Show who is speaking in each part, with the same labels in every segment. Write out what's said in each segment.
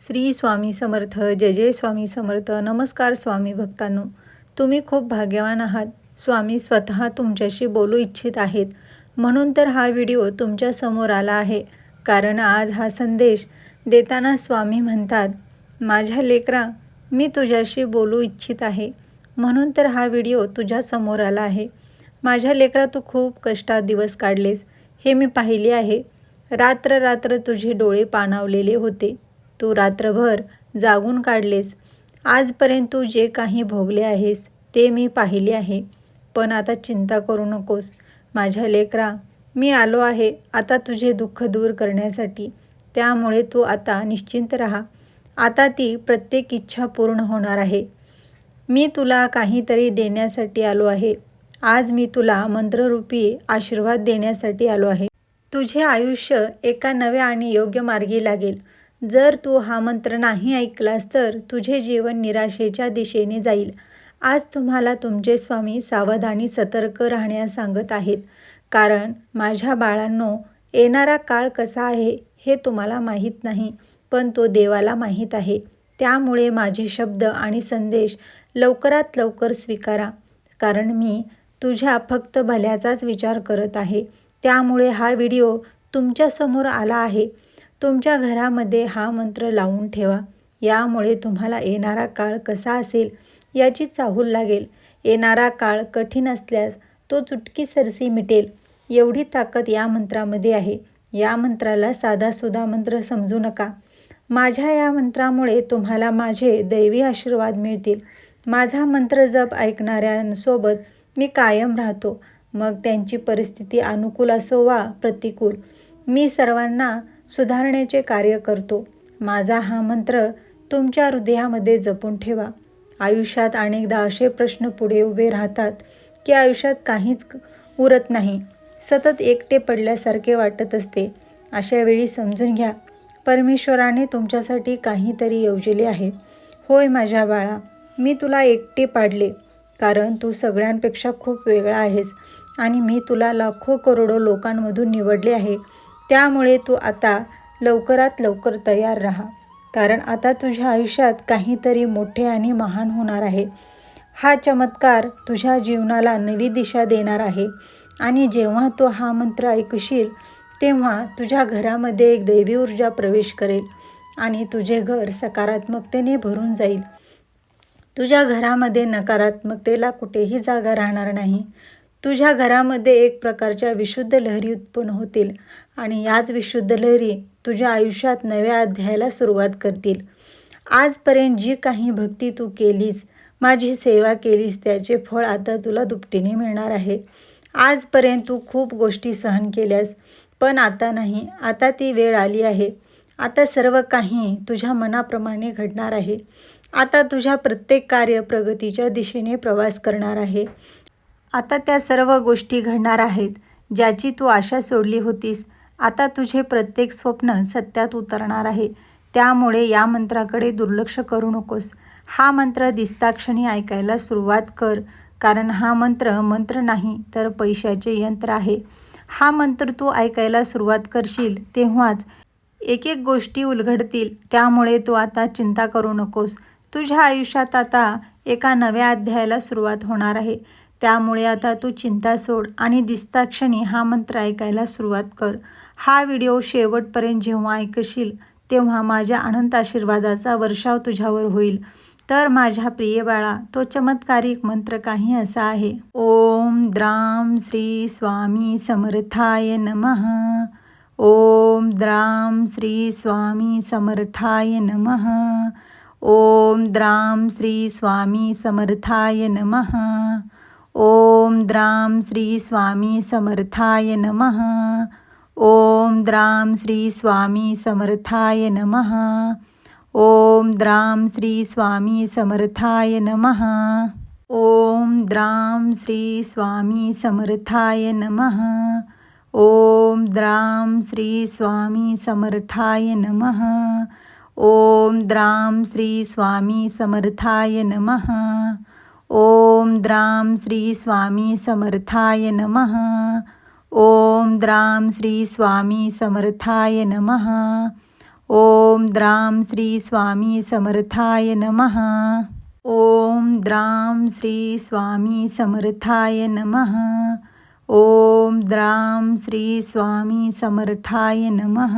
Speaker 1: श्री स्वामी समर्थ जय जय स्वामी समर्थ नमस्कार स्वामी भक्तांनो. तुम्ही खूप भाग्यवान आहात. स्वामी स्वतः तुमच्याशी बोलू इच्छित आहेत. म्हणून तर हा व्हिडिओ तुमच्यासमोर आला आहे. कारण आज हा संदेश देताना स्वामी म्हणतात माझ्या लेकरा मी तुझ्याशी बोलू इच्छित आहे. म्हणून तर हा व्हिडिओ तुझ्या समोर आला आहे. माझ्या लेकरा तू खूप कष्टात दिवस काढलेस. हे मी पाहिले आहे. रात्र रात्र तुझे डोळे पाणावलेले होते. तू रात्रभर जागून काढलेस. आजपर्यंत तू जे काही भोगले आहेस ते मी पाहिले आहे. पण आता चिंता करू नकोस. माझ्या लेकरा मी आलो आहे आता तुझे दुःख दूर करण्यासाठी. त्यामुळे तू आता निश्चिंत राहा. आता ती प्रत्येक इच्छा पूर्ण होणार आहे. मी तुला काहीतरी देण्यासाठी आलो आहे. आज मी तुला मंत्ररूपी आशीर्वाद देण्यासाठी आलो आहे. तुझे आयुष्य एका नव्या आणि योग्य मार्गी लागेल. जर तू हा मंत्र नाही ऐकलास तर तुझे जीवन निराशेच्या दिशेने जाईल. आज तुम्हाला तुमचे स्वामी सावध आणि सतर्क राहण्यास सांगत आहेत. कारण माझ्या बाळांनो येणारा काळ कसा आहे हे तुम्हाला माहीत नाही पण तो देवाला माहीत आहे. त्यामुळे माझे शब्द आणि संदेश लवकरात लवकर स्वीकारा. कारण मी तुझ्या फक्त भल्याचाच विचार करत आहे. त्यामुळे हा व्हिडिओ तुमच्यासमोर आला आहे. तुमच्या घरामध्ये हा मंत्र लावून ठेवा. यामुळे तुम्हाला येणारा काळ कसा असेल याची चाहूल लागेल. येणारा काळ कठीण असल्यास तो चुटकी सरसी मिटेल. एवढी ताकद या मंत्रामध्ये आहे. या मंत्राला साधासुधा मंत्र समजू नका. माझ्या या मंत्रामुळे तुम्हाला माझे दैवी आशीर्वाद मिळतील. माझा मंत्र जप ऐकणाऱ्यांसोबत मी कायम राहतो. मग त्यांची परिस्थिती अनुकूल असो वा प्रतिकूल. मी सर्वांना सुधारण्याचे कार्य करतो. माझा हा मंत्र तुमच्या हृदयामध्ये जपून ठेवा. आयुष्यात अनेकदा असे प्रश्न पुढे उभे राहतात की आयुष्यात काहीच उरत नाही. सतत एकटे पडल्यासारखे वाटत असते. अशा वेळी समजून घ्या परमेश्वराने तुमच्यासाठी काहीतरी योजले आहे. होय माझ्या बाळा मी तुला एकटे पाडले कारण तू सगळ्यांपेक्षा खूप वेगळा आहेस आणि मी तुला लाखो करोडो लोकांमधून निवडले आहे. त्यामुळे तू आता लवकरात लवकर तयार राहा. कारण आता तुझ्या आयुष्यात काहीतरी मोठे आणि महान होणार आहे. हा चमत्कार तुझ्या जीवनाला नवी दिशा देणार आहे. आणि जेव्हा तो हा मंत्र ऐकशील तेव्हा तुझ्या घरामध्ये एक दैवी ऊर्जा प्रवेश करेल आणि तुझे घर सकारात्मकतेने भरून जाईल. तुझ्या घरामध्ये नकारात्मकतेला कुठेही जागा राहणार नाही. तुझ्या घरामध्ये एक प्रकारच्या विशुद्ध लहरी उत्पन्न होतील आणि याच विशुद्ध लहरी तुझ्या आयुष्यात नव्या अध्यायाला सुरुवात करतील. आजपर्यंत जी काही भक्ती तू केलीस माझी सेवा केलीस त्याचे फळ आता तुला दुपटीने मिळणार आहे. आजपर्यंत तू खूप गोष्टी सहन केल्यास पण आता नाही. आता ती वेळ आली आहे. आता सर्व काही तुझ्या मनाप्रमाणे घडणार आहे. आता तुझ्या प्रत्येक कार्य प्रगतीच्या दिशेने प्रवास करणार आहे. आता त्या सर्व गोष्टी घडणार आहेत ज्याची तू आशा सोडली होतीस. आता तुझे प्रत्येक स्वप्न सत्यात उतरणार आहे. त्यामुळे या मंत्राकडे दुर्लक्ष करू नकोस. हा मंत्र दिसताक्षणी ऐकायला सुरुवात कर कारण हा मंत्र मंत्र नाही तर पैशाचे यंत्र आहे. हा मंत्र तू ऐकायला सुरुवात करशील तेव्हाच एक एक गोष्टी उलगडतील. त्यामुळे तू आता चिंता करू नकोस. तुझ्या आयुष्यात आता एका नव्या अध्यायाला सुरुवात होणार आहे. त्यामुळे आता तू चिंता सोड आणि दिसताक्षणी हा मंत्र ऐकायला सुरुवात कर. हा व्हिडिओ शेवटपर्यंत जेव्हा ऐकशील तेव्हा माझ्या अनंत आशीर्वादाचा वर्षाव तुझ्यावर होईल. तर माझ्या प्रिय बाळा तो चमत्कारिक मंत्र काही असा आहे. ओम द्राम श्री स्वामी समर्थाय नमः. ओम द्राम श्री स्वामी समर्थाय नमः. ओम द्राम श्री स्वामी समर्थाय नमः. ओम द्राम श्री स्वामी समर्थाय नमः। ओम द्राम श्री स्वामी समर्थाय नमः। ओम द्राम श्री स्वामी समर्थाय नमः। ओम द्राम श्री स्वामी समर्थाय नमः। ओम द्राम श्री स्वामी समर्थाय नमः। ओम द्राम श्री स्वामी समर्थाय नमः। ओम द्राम श्री स्वामी समर्थाय नमः। ओम द्राम श्री स्वामी समर्थाय नमः। ओम द्राम श्री स्वामी समर्थाय नमः। ओम द्राम श्री स्वामी समर्थाय नमः। ओम द्राम श्री स्वामी समर्थाय नमः।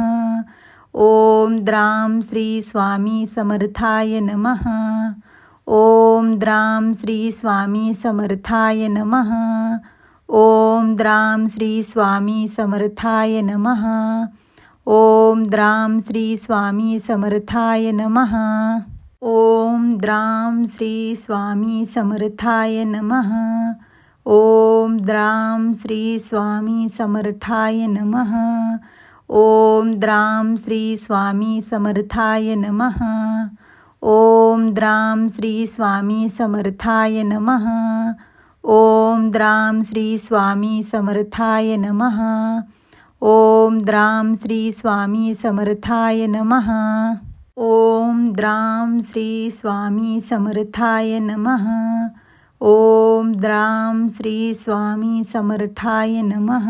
Speaker 1: ओम द्राम श्री स्वामी समर्थाय नमः। ओम द्राम श्री स्वामी समर्थाय नमः। ओम द्राम श्री स्वामी समर्थाय नमः। ओम द्राम श्री स्वामी समर्थाय नमः। ओम द्राम श्री स्वामी समर्थाय नमः। ओम द्राम श्री स्वामी समर्थाय नमः। ओम द्राम श्री स्वामी समर्थाय नमः। ओम द्राम श्री स्वामी समर्थाय नमः। ओम द्राम श्री स्वामी समर्थाय नमः। ओम द्राम श्री स्वामी समर्थाय नमः। ओम द्राम श्री स्वामी समर्थाय नमः। ओम द्राम श्री स्वामी समर्थाय नमः।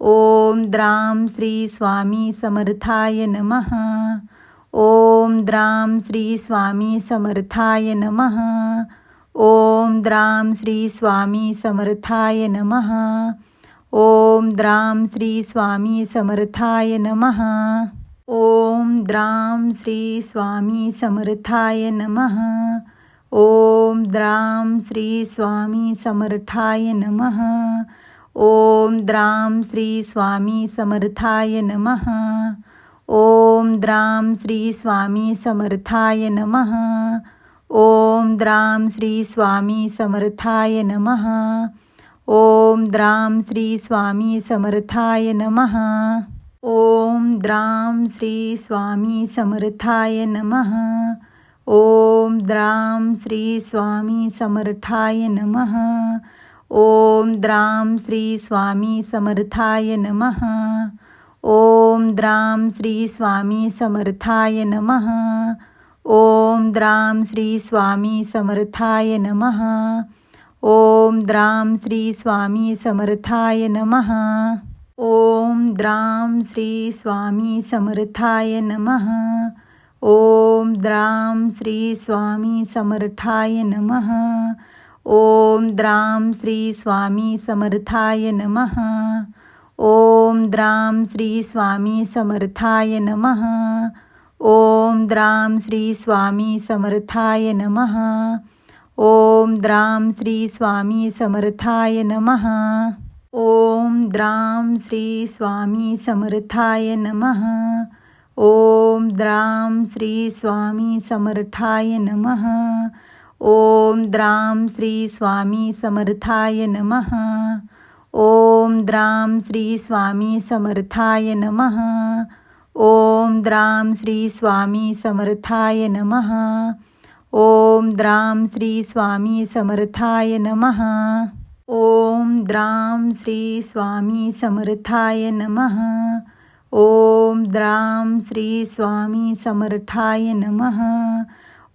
Speaker 1: ओम द्राम श्री स्वामी समर्थाय नमः। ओम द्राम श्री स्वामी समर्थाय नमः। ओम द्राम श्री स्वामी समर्थाय नमः। ओम द्राम श्री स्वामी समर्थाय नमः। ओम द्राम श्री स्वामी समर्थाय नमः। ओम द्राम श्री स्वामी समर्थाय नमः। ओम द्राम श्री स्वामी समर्थाय नमः। ओम द्राम श्री स्वामी समर्थाय नमः। ओम द्राम श्री स्वामी समर्थाय नमः। ओम द्राम श्री स्वामी समर्थाय नमः। ओम द्राम श्री स्वामी समर्थाय नमः। ओम द्राम श्री स्वामी समर्थाय नमः। ओम द्राम श्री स्वामी समर्थाय नमः। ओम द्राम श्री स्वामी समर्थाय नमः। ओम द्राम श्री स्वामी समर्थाय नमः। ओम द्राम श्री स्वामी समर्थाय नमः। ओम द्राम श्री स्वामी समर्थाय नमः। ओम द्राम श्री स्वामी समर्थाय नमः। ओम द्राम श्री स्वामी समर्थाय नमः। ओम द्राम श्री स्वामी समर्थाय नमः। ओम द्राम श्री स्वामी समर्थाय नमः। ओम द्राम श्री स्वामी समर्थाय नमः। ओम द्राम श्री स्वामी समर्थाय नमः। ओम द्राम श्री स्वामी समर्थाय नमः। ओम द्राम श्री स्वामी समर्थाय नमः। ओम द्राम श्री स्वामी समर्थाय नमः। ओम द्राम श्री स्वामी समर्थाय नमः। ओम द्राम श्री स्वामी समर्थाय नमः। ओम द्राम श्री स्वामी समर्थाय नमः। ओम द्राम श्री स्वामी समर्थाय नमः।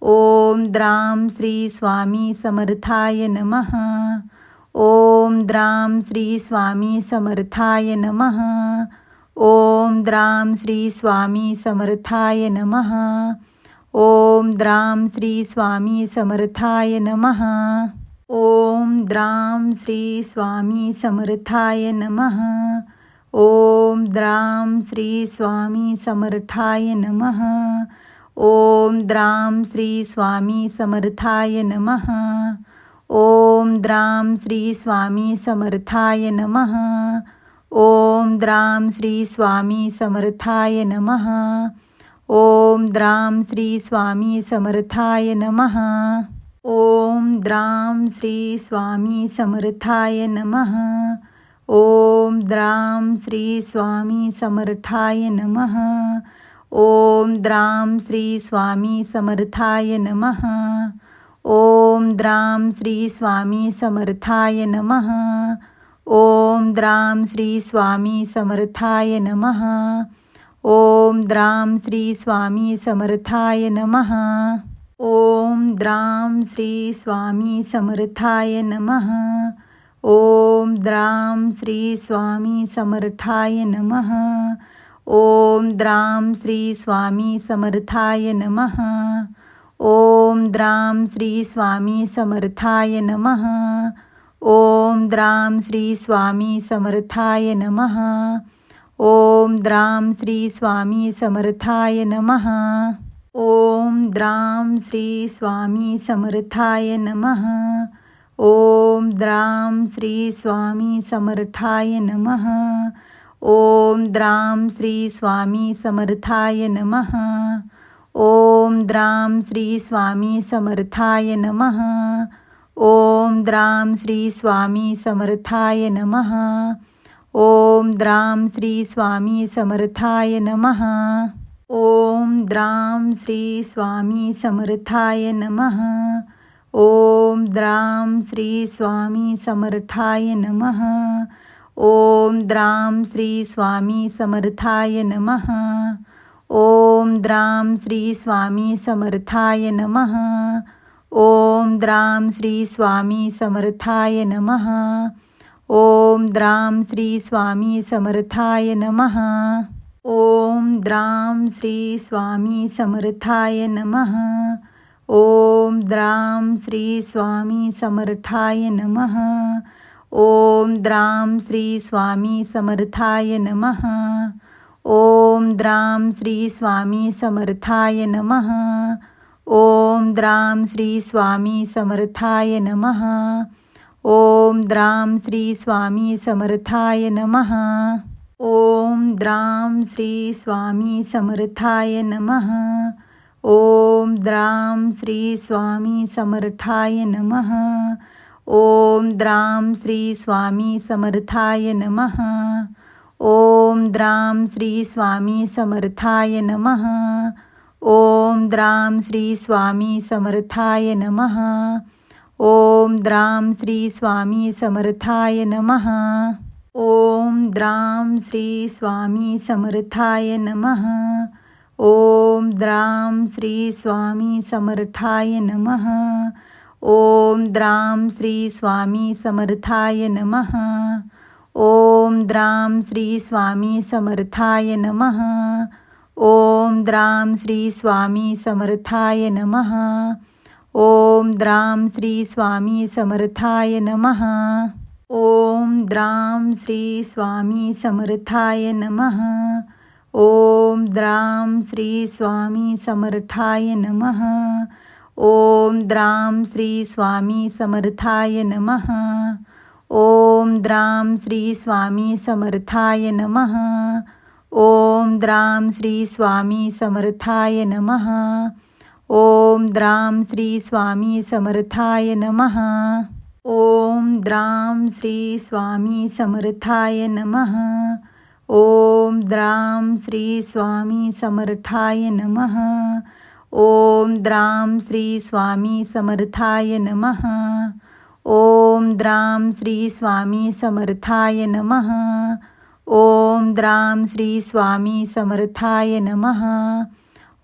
Speaker 1: ओम द्राम श्री स्वामी समर्थाय नमः। ओम द्राम श्री स्वामी समर्थाय नमः। ओम द्राम श्री स्वामी समर्थाय नमः। ओम द्राम श्री स्वामी समर्थाय नमः। ओम द्राम श्री स्वामी समर्थाय नमः। ओम द्राम श्री स्वामी समर्थाय नमः। ओम द्राम श्री स्वामी समर्थाय नमः। ओम द्राम श्री स्वामी समर्थाय नमः। ओम द्राम श्री स्वामी समर्थाय नमः। ओम द्राम श्री स्वामी समर्थाय नमः। ओम द्राम श्री स्वामी समर्थाय नमः। ओम द्राम श्री स्वामी समर्थाय नमः। ओम द्राम श्री स्वामी समर्थाय नमः। ओम द्राम श्री स्वामी समर्थाय नमः। ओम द्राम श्री स्वामी समर्थाय नमः। ओम द्राम श्री स्वामी समर्थाय नमः। ओम द्राम श्री स्वामी समर्थाय नमः। ओम द्राम श्री स्वामी समर्थाय नमः। ओम द्राम श्री स्वामी समर्थाय नमः। ओम द्राम श्री स्वामी समर्थाय नमः। ओम द्राम श्री स्वामी समर्थाय नमः। ओम द्राम श्री स्वामी समर्थाय नमः। ओम द्राम श्री स्वामी समर्थाय नमः। ओम द्राम श्री स्वामी समर्थाय नमः। ओम द्राम श्री स्वामी समर्थाय नमः। ओम द्राम श्री स्वामी समर्थाय नमः। ओम द्राम श्री स्वामी समर्थाय नमः। ओम द्राम श्री स्वामी समर्थाय नमः। ओम द्राम श्री स्वामी समर्थाय नमः। ओम द्राम श्री स्वामी समर्थाय नमः। ओम द्राम श्री स्वामी समर्थाय नमः। ओम द्राम श्री स्वामी समर्थाय नमः। ओम द्राम श्री स्वामी समर्थाय नमः। ओम द्राम श्री स्वामी समर्थाय नमः। ओम द्राम श्री स्वामी समर्थाय नमः। ओम द्राम श्री स्वामी समर्थाय नमः। ओम द्राम श्री स्वामी समर्थाय नमः। ओम द्राम श्री स्वामी समर्थाय नमः। ओम द्राम श्री स्वामी समर्थाय नमः। ओम द्राम श्री स्वामी समर्थाय नमः। ओम द्राम श्री स्वामी समर्थाय नमः। ओम द्राम श्री स्वामी समर्थाय नमः। ओम द्राम श्री स्वामी समर्थाय नमः। ओम द्राम श्री स्वामी समर्थाय नमः। ओम द्राम श्री स्वामी समर्थाय नमः। ओम द्राम श्री स्वामी समर्थाय नमः। ओम द्राम श्री स्वामी समर्थाय नमः। ओम द्राम श्री स्वामी समर्थाय नमः। ओम द्राम श्री स्वामी समर्थाय नमः। ओम द्राम श्री स्वामी समर्थाय नमः। ओम द्राम श्री स्वामी समर्थाय नमः। ओम द्राम श्री स्वामी समर्थाय नमः। ओम द्राम श्री स्वामी समर्थाय नमः। ओम द्राम श्री स्वामी समर्थाय नमः। ओम द्राम श्री स्वामी समर्थाय नमः। ओम द्राम श्री स्वामी समर्थाय नमः। ओम द्राम श्री स्वामी समर्थाय नमः। ओम द्राम श्री स्वामी समर्थाय नमः। ओम द्राम श्री स्वामी समर्थाय नमः। ओम द्राम श्री स्वामी समर्थाय नमः। ओम द्राम श्री स्वामी समर्थाय नमः। ओम द्राम श्री स्वामी समर्थाय नमः। ओम द्राम श्री स्वामी समर्थाय नमः।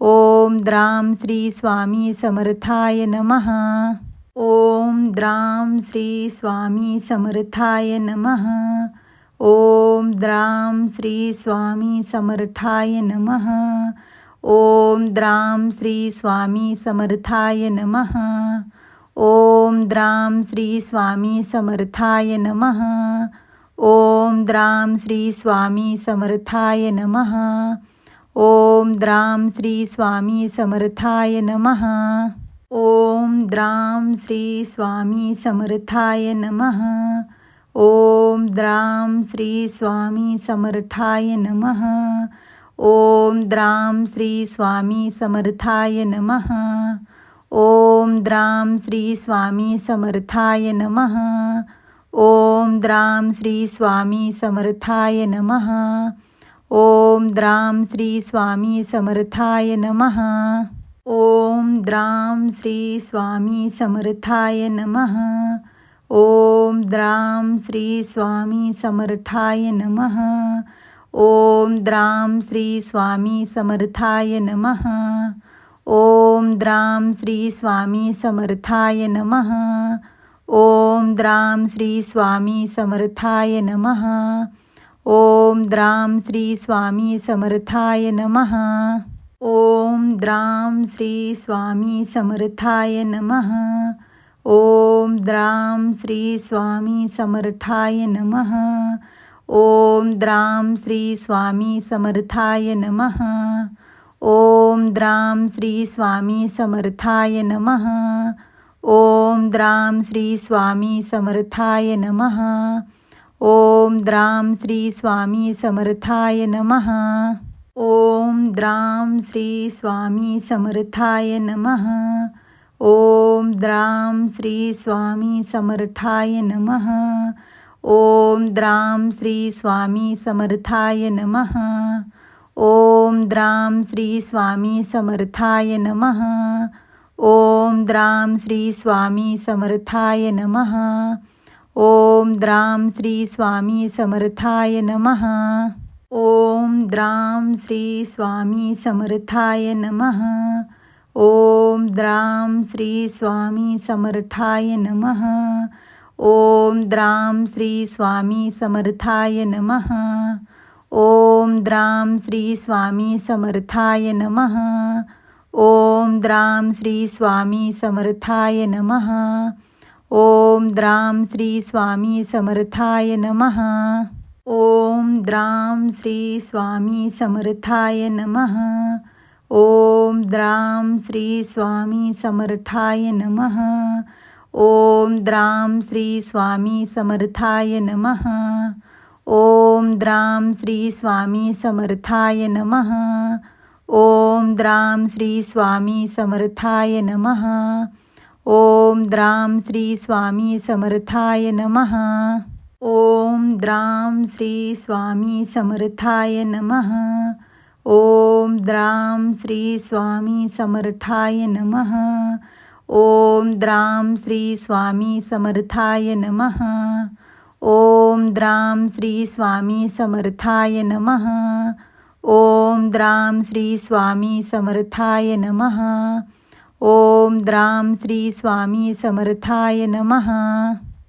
Speaker 1: ओम द्राम श्री स्वामी समर्थाय नमः। ओम द्राम श्री स्वामी समर्थाय नमः। ओम द्राम श्री स्वामी समर्थाय नमः। ओम द्राम श्री स्वामी समर्थाय नमः। ओम द्राम श्री स्वामी समर्थाय नमः। ओम द्राम श्री स्वामी समर्थाय नमः। ओम द्राम श्री स्वामी समर्थाय नमः। ओम द्राम श्री स्वामी समर्थाय नमः। ओम द्राम श्री स्वामी समर्थाय नमः। ओम द्राम श्री स्वामी समर्थाय नमः। ओम द्राम श्री स्वामी समर्थाय नमः। ओम द्राम श्री स्वामी समर्थाय नमः। ओम द्राम श्री स्वामी समर्थाय नमः। ओम द्राम श्री स्वामी समर्थाय नमः। ओम द्राम श्री स्वामी समर्थाय नमः। ओम द्राम श्री स्वामी समर्थाय नमः। ओम द्राम श्री स्वामी समर्थाय नमः। ओम द्राम श्री स्वामी समर्थाय नमः। ओम द्राम श्री स्वामी समर्थाय नमः। ओम द्राम श्री स्वामी समर्थाय नमः। ओम द्राम श्री स्वामी समर्थाय नमः। ओम द्राम श्री स्वामी समर्थाय नमः। ओम द्राम श्री स्वामी समर्थाय नमः। ओम द्राम श्री स्वामी समर्थाय नमः। ओम द्राम श्री स्वामी समर्थाय नमः। ओम द्राम श्री स्वामी समर्थाय नमः। ओम द्राम श्री स्वामी समर्थाय नमः। ओम द्राम श्री स्वामी समर्थाय नमः। ओम द्राम श्री स्वामी समर्थाय नमः। ओम द्राम श्री स्वामी समर्थाय नमः। ओम द्राम श्री स्वामी समर्थाय नमः। ओम द्राम श्री स्वामी समर्थाय नमः। ओम द्राम श्री स्वामी समर्थाय नमः। ओम द्राम श्री स्वामी समर्थाय नमः। ओम द्राम श्री स्वामी समर्थाय नमः। ओम द्राम श्री स्वामी समर्थाय नमः। ओम द्राम श्री स्वामी समर्थाय नमः। ओम द्राम श्री स्वामी समर्थाय नमः। ओम द्राम श्री स्वामी समर्थाय नमः। ओम द्राम श्री स्वामी समर्थाय नमः। ओम द्राम श्री स्वामी समर्थाय नमः। ओम द्राम श्री स्वामी समर्थाय नमः। ओम द्राम श्री स्वामी समर्थाय नमः। ओम द्राम श्री स्वामी समर्थाय नमः। ओम द्राम श्री स्वामी समर्थाय नमः। ओम द्राम श्री स्वामी समर्थाय नमः। ओम द्राम श्री स्वामी समर्थाय नमः। ओम द्राम श्री स्वामी समर्थाय नमः। ओम द्राम श्री स्वामी समर्थाय नमः।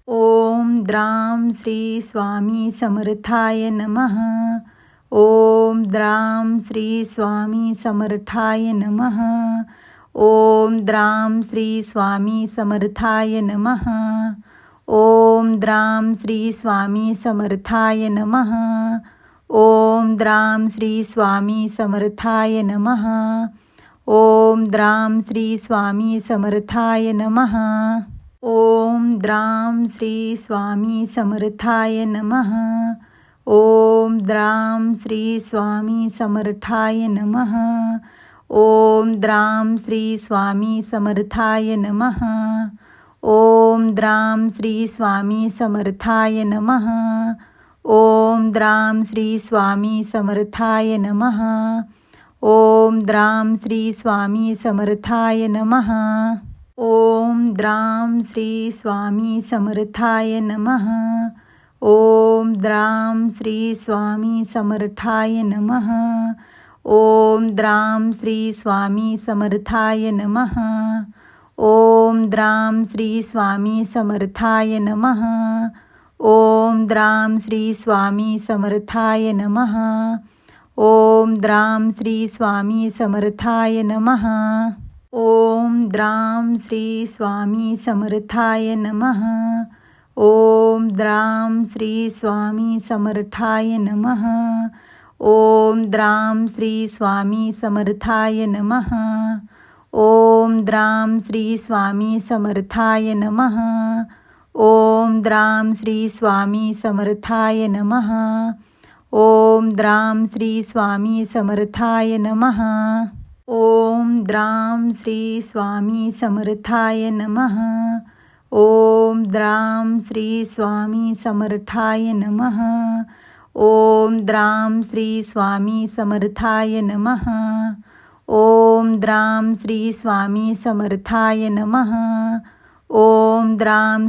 Speaker 1: ओम द्राम श्री स्वामी समर्थाय नमः। ओम द्राम श्री स्वामी समर्थाय नमः। ओम द्राम श्री स्वामी समर्थाय नमः। ओम द्राम श्री स्वामी समर्थाय नमः। ओम द्राम श्री स्वामी समर्थाय नमः। ओम द्राम श्री स्वामी समर्थाय नमः। ओम द्राम श्री स्वामी समर्थाय नमः। ओम द्राम श्री स्वामी समर्थाय नमः। ओम द्राम श्री स्वामी समर्थाय नमः। ओम द्राम श्री स्वामी समर्थाय नमः। ओम द्राम श्री स्वामी समर्थाय नमः। ओम द्राम श्री स्वामी समर्थाय नमः। ओम द्राम श्री स्वामी समर्थाय नमः। ओम द्राम श्री स्वामी समर्थाय नमः। ओम द्राम श्री स्वामी समर्थाय नमः। ओम द्राम श्री स्वामी समर्थाय नमः। ओम द्राम श्री स्वामी समर्थाय नमः। ओम द्राम श्री स्वामी समर्थाय नमः। ओम द्राम श्री स्वामी समर्थाय नमः। ओम द्राम श्री स्वामी समर्थाय नमः। ओम द्राम श्री स्वामी समर्थाय नमः। ओम द्राम श्री स्वामी समर्थाय नमः। ओम द्राम श्री स्वामी समर्थाय नमः। ओम द्राम श्री स्वामी समर्थाय नमः। ओम द्राम श्री स्वामी समर्थाय नमः। ओम द्राम श्री स्वामी समर्थाय नमः। ओम द्राम श्री स्वामी समर्थाय नमः। ओम द्राम श्री स्वामी समर्थाय नमः. ओम द्राम